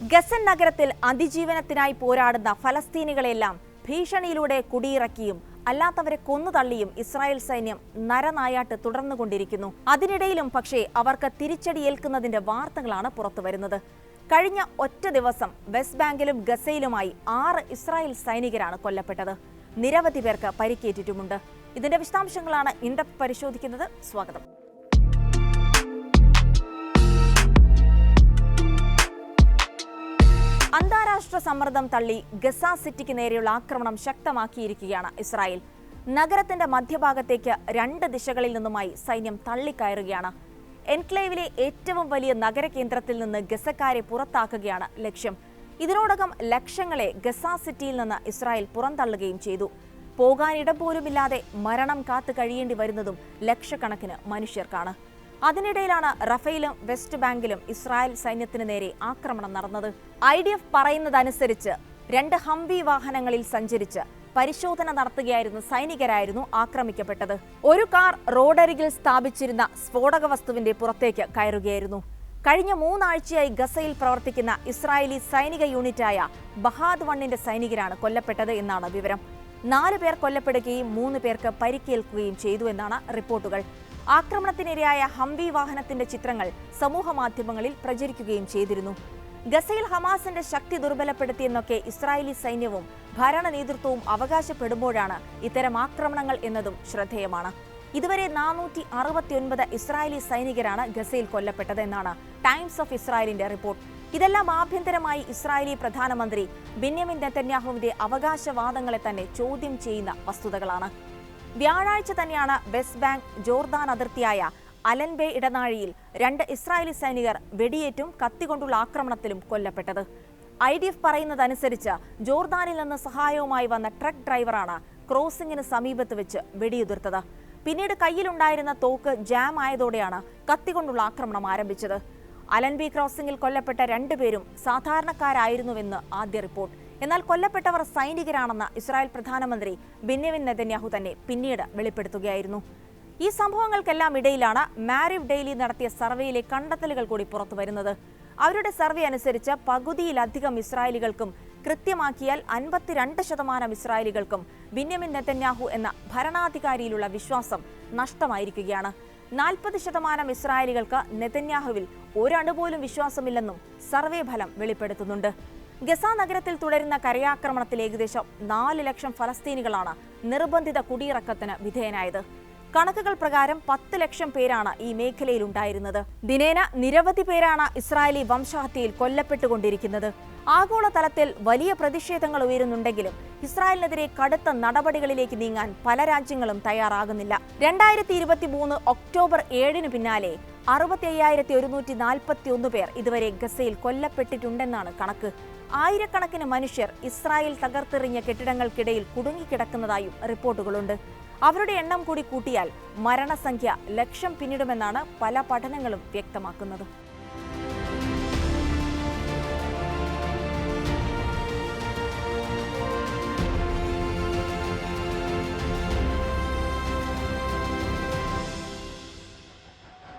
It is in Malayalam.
ഗസൻ നഗരത്തിൽ അതിജീവനത്തിനായി പോരാടുന്ന ഫലസ്തീനികളെല്ലാം ഭീഷണിയിലൂടെ കുടിയിറക്കിയും അല്ലാത്തവരെ കൊന്നുതള്ളിയും ഇസ്രായേൽ സൈന്യം നരനായാട്ട് തുടർന്നുകൊണ്ടിരിക്കുന്നു. അതിനിടയിലും പക്ഷേ അവർക്ക് തിരിച്ചടിയേൽക്കുന്നതിന്റെ വാർത്തകളാണ് പുറത്തുവരുന്നത്. കഴിഞ്ഞ ഒറ്റ ദിവസം വെസ്റ്റ് ബാങ്കിലും ഗസയിലുമായി ആറ് ഇസ്രായേൽ സൈനികരാണ് കൊല്ലപ്പെട്ടത്. നിരവധി പേർക്ക് പരിക്കേറ്റിട്ടുമുണ്ട്. ഇതിന്റെ വിശദാംശങ്ങളാണ് ഇൻഡെപ്ത് പരിശോധിക്കുന്നത്. സ്വാഗതം. അന്താരാഷ്ട്ര സമ്മർദ്ദം തള്ളി ഗസ സിറ്റിക്ക് നേരെയുള്ള ആക്രമണം ശക്തമാക്കിയിരിക്കുകയാണ് ഇസ്രായേൽ. നഗരത്തിന്റെ മധ്യഭാഗത്തേക്ക് രണ്ട് ദിശകളിൽ നിന്നുമായി സൈന്യം തള്ളിക്കയറുകയാണ്. എൻക്ലേവിലെ ഏറ്റവും വലിയ നഗരകേന്ദ്രത്തിൽ നിന്ന് ഗസക്കാരെ പുറത്താക്കുകയാണ് ലക്ഷ്യം. ഇതിനോടകം ലക്ഷങ്ങളെ ഗസ സിറ്റിയിൽ നിന്ന് ഇസ്രായേൽ പുറന്തള്ളുകയും ചെയ്തു. പോകാനിടം പോലുമില്ലാതെ മരണം കാത്തു കഴിയേണ്ടി വരുന്നതും ലക്ഷക്കണക്കിന് മനുഷ്യർക്കാണ്. അതിനിടയിലാണ് റഫേലും വെസ്റ്റ് ബാങ്കിലും ഇസ്രായേൽ സൈന്യത്തിന് നേരെ ആക്രമണം നടന്നത്. ഐ ഡി എഫ് പറയുന്നതനുസരിച്ച് രണ്ട് ഹംവി വാഹനങ്ങളിൽ സഞ്ചരിച്ച് പരിശോധന നടത്തുകയായിരുന്ന സൈനികരായിരുന്നു ആക്രമിക്കപ്പെട്ടത്. ഒരു കാർ റോഡരികിൽ സ്ഥാപിച്ചിരുന്ന സ്ഫോടക വസ്തുവിന്റെ പുറത്തേക്ക് കയറുകയായിരുന്നു. കഴിഞ്ഞ മൂന്നാഴ്ചയായി ഗസയിൽ പ്രവർത്തിക്കുന്ന ഇസ്രായേലി സൈനിക യൂണിറ്റായ ബഹാദ് വണ്ണിന്റെ സൈനികരാണ് കൊല്ലപ്പെട്ടത് എന്നാണ് വിവരം. നാല് പേർ കൊല്ലപ്പെടുകയും മൂന്ന് പേർക്ക് പരിക്കേൽക്കുകയും ചെയ്തു എന്നാണ് റിപ്പോർട്ടുകൾ. ആക്രമണത്തിനിരയായ ഹംവി വാഹനത്തിന്റെ ചിത്രങ്ങൾ സമൂഹ മാധ്യമങ്ങളിൽ പ്രചരിക്കുകയും ചെയ്തിരുന്നു. ഗസയിൽ ഹമാസിന്റെ ശക്തി ദുർബലപ്പെടുത്തിയെന്നൊക്കെ ഇസ്രായേലി സൈന്യവും ഭരണ നേതൃത്വവും അവകാശപ്പെടുമ്പോഴാണ് ഇത്തരം ആക്രമണങ്ങൾ എന്നതും ശ്രദ്ധേയമാണ്. ഇതുവരെ നാനൂറ്റി അറുപത്തിയൊൻപത് ഇസ്രായേലി സൈനികരാണ് ഗസയിൽ കൊല്ലപ്പെട്ടതെന്നാണ് ടൈംസ് ഓഫ് ഇസ്രായേലിന്റെ റിപ്പോർട്ട്. ഇതെല്ലാം ആഭ്യന്തരമായി ഇസ്രായേലി പ്രധാനമന്ത്രി ബെന്യാമിൻ നെത്തന്യാഹുവിന്റെ അവകാശവാദങ്ങളെ തന്നെ ചോദ്യം ചെയ്യുന്ന വസ്തുതകളാണ്. വ്യാഴാഴ്ച തന്നെയാണ് വെസ്റ്റ് ബാങ്ക് ജോർദാൻ അതിർത്തിയായ അലൻബേ ഇടനാഴിയിൽ രണ്ട് ഇസ്രായേലി സൈനികർ വെടിയേറ്റും കത്തികൊണ്ടുള്ള ആക്രമണത്തിലും കൊല്ലപ്പെട്ടത്. ഐ ഡി എഫ് പറയുന്നതനുസരിച്ച് ജോർദാനിൽ നിന്ന് സഹായവുമായി വന്ന ട്രക്ക് ഡ്രൈവറാണ് ക്രോസിംഗിന് സമീപത്ത് വെച്ച് വെടിയുതിർത്തത്. പിന്നീട് കയ്യിലുണ്ടായിരുന്ന തോക്ക് ജാം ആയതോടെയാണ് കത്തികൊണ്ടുള്ള ആക്രമണം ആരംഭിച്ചത്. അലൻബി ക്രോസിംഗിൽ കൊല്ലപ്പെട്ട രണ്ടുപേരും സാധാരണക്കാരായിരുന്നുവെന്ന് ആദ്യ റിപ്പോർട്ട്. എന്നാൽ കൊല്ലപ്പെട്ടവർ സൈനികരാണെന്ന് ഇസ്രായേൽ പ്രധാനമന്ത്രി ബെന്യമിൻ നെതന്യാഹു തന്നെ പിന്നീട് വെളിപ്പെടുത്തുകയായിരുന്നു. ഈ സംഭവങ്ങൾക്കെല്ലാം ഇടയിലാണ് മാരിവ് ഡെയിലി നടത്തിയ സർവേയിലെ കണ്ടെത്തലുകൾ കൂടി പുറത്തു വരുന്നത്. അവരുടെ സർവേ അനുസരിച്ച് പകുതിയിലധികം ഇസ്രായേലികൾക്കും കൃത്യമാക്കിയാൽ അൻപത്തിരണ്ട് ശതമാനം ഇസ്രായേലികൾക്കും ബിന്യമിൻ നെതന്യാഹു എന്ന ഭരണാധികാരിയിലുള്ള വിശ്വാസം നഷ്ടമായിരിക്കുകയാണ്. നാൽപ്പത് ശതമാനം ഇസ്രായേലികൾക്ക് നെതന്യാഹുവിൽ ഒരണുപോലും വിശ്വാസമില്ലെന്നും സർവേ ഫലം വെളിപ്പെടുത്തുന്നുണ്ട്. ഗസ നഗരത്തിൽ തുടരുന്ന കരയാക്രമണത്തിൽ ഏകദേശം നാല് ലക്ഷം ഫലസ്തീനികളാണ് നിർബന്ധിത കുടിയിറക്കത്തിന് വിധേയനായത്. കണക്കുകൾ പ്രകാരം പത്ത് ലക്ഷം പേരാണ് ഈ മേഖലയിൽ ഉണ്ടായിരുന്നത് ദിനേന നിരവധി പേരാണ് ഇസ്രായേലി വംശഹത്യയിൽ കൊല്ലപ്പെട്ടുകൊണ്ടിരിക്കുന്നത്. ആഗോളതലത്തിൽ വലിയ പ്രതിഷേധങ്ങൾ ഉയരുന്നുണ്ടെങ്കിലും ഇസ്രായേലിനെതിരെ കടുത്ത നടപടികളിലേക്ക് നീങ്ങാൻ പല രാജ്യങ്ങളും തയ്യാറാകുന്നില്ല. രണ്ടായിരത്തി ഇരുപത്തി മൂന്ന് ഒക്ടോബർ ഏഴിന് പിന്നാലെ അറുപത്തി അയ്യായിരത്തി ഒരുന്നൂറ്റി നാൽപ്പത്തി ഒന്ന് പേർ ഇതുവരെ ഗസയിൽ കൊല്ലപ്പെട്ടിട്ടുണ്ടെന്നാണ് കണക്ക്. ആയിരക്കണക്കിന് മനുഷ്യർ ഇസ്രായേൽ തകർത്തെറിഞ്ഞ കെട്ടിടങ്ങൾക്കിടയിൽ കുടുങ്ങിക്കിടക്കുന്നതായും റിപ്പോർട്ടുകളുണ്ട്. അവരുടെ എണ്ണം കൂടി കൂട്ടിയാൽ മരണസംഖ്യ ലക്ഷം പിന്നിടുമെന്നാണ് പല പഠനങ്ങളും വ്യക്തമാക്കുന്നത്.